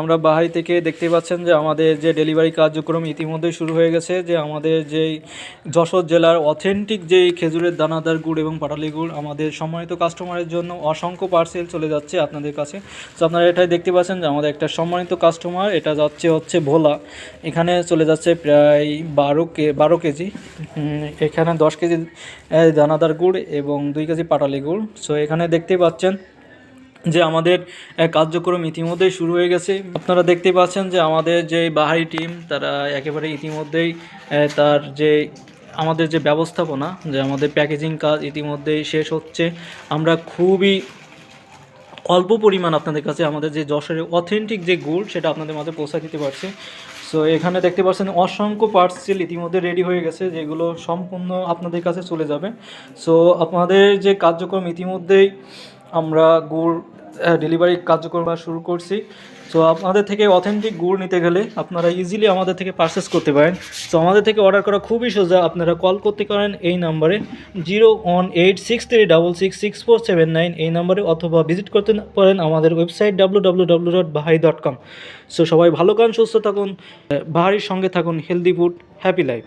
আমরা বাহারি থেকে দেখতে পাচ্ছেন যে আমাদের যে ডেলিভারি কার্যক্রম ইতিমধ্যেই শুরু হয়ে গেছে, যে আমাদের যেই যশোর জেলার অথেন্টিক যেই খেজুরের দানাদার গুড় এবং পাটালি গুড় আমাদের সম্মানিত কাস্টমারের জন্য অসংখ্য পার্সেল চলে যাচ্ছে আপনাদের কাছে। তো আপনারা এটাই দেখতে পাচ্ছেন যে আমাদের একটা সম্মানিত কাস্টমার এটা যাচ্ছে হচ্ছে ভোলা। এখানে চলে যাচ্ছে প্রায় বারো কে, বারো কেজি। এখানে দশ কেজি দানাদার গুড় এবং দুই কেজি পাটালি গুড়। সো এখানে দেখতে পাচ্ছেন যে আমাদের কার্যক্রম ইতিমধ্যেই শুরু হয়ে গেছে। আপনারা দেখতে পাচ্ছেন যে আমাদের যে বাহারি টিম, তারা একেবারে ইতিমধ্যেই তার যে আমাদের যে ব্যবস্থাপনা, যে আমাদের প্যাকেজিং কাজ ইতিমধ্যেই শেষ হচ্ছে। আমরা খুবই অল্প পরিমাণ আপনাদের কাছে আমাদের যে যশোরের অথেন্টিক যে গুড় সেটা আপনাদের মাঝে পৌঁছে দিতে পারছি। সো এখানে দেখতে পাচ্ছেন অসংখ্য পার্সেল ইতিমধ্যে রেডি হয়ে গেছে, যেগুলো সম্পূর্ণ আপনাদের কাছে চলে যাবে। সো আপনাদের যে কার্যক্রম ইতিমধ্যেই আমরা গুড় ডেলিভারি কার্যক্রম শুরু করছি। সো আপনাদের থেকে অথেন্টিক গুড় নিতে গেলে আপনারা ইজিলি আমাদের থেকে পারচেস করতে পারেন। সো আমাদের থেকে অর্ডার করা খুবই সোজা, আপনারা কল করতে পারেন এই নাম্বারে zero one eight six three double six six four seven nine এই নাম্বারে অথবা ভিজিট করতে পারেন আমাদের website W W W dot Bahari dot com so সবাই ভালো কান সুস্থ থাকুন বাহারির সঙ্গে থাকুন হেলদি ফুড হ্যাপি লাইফ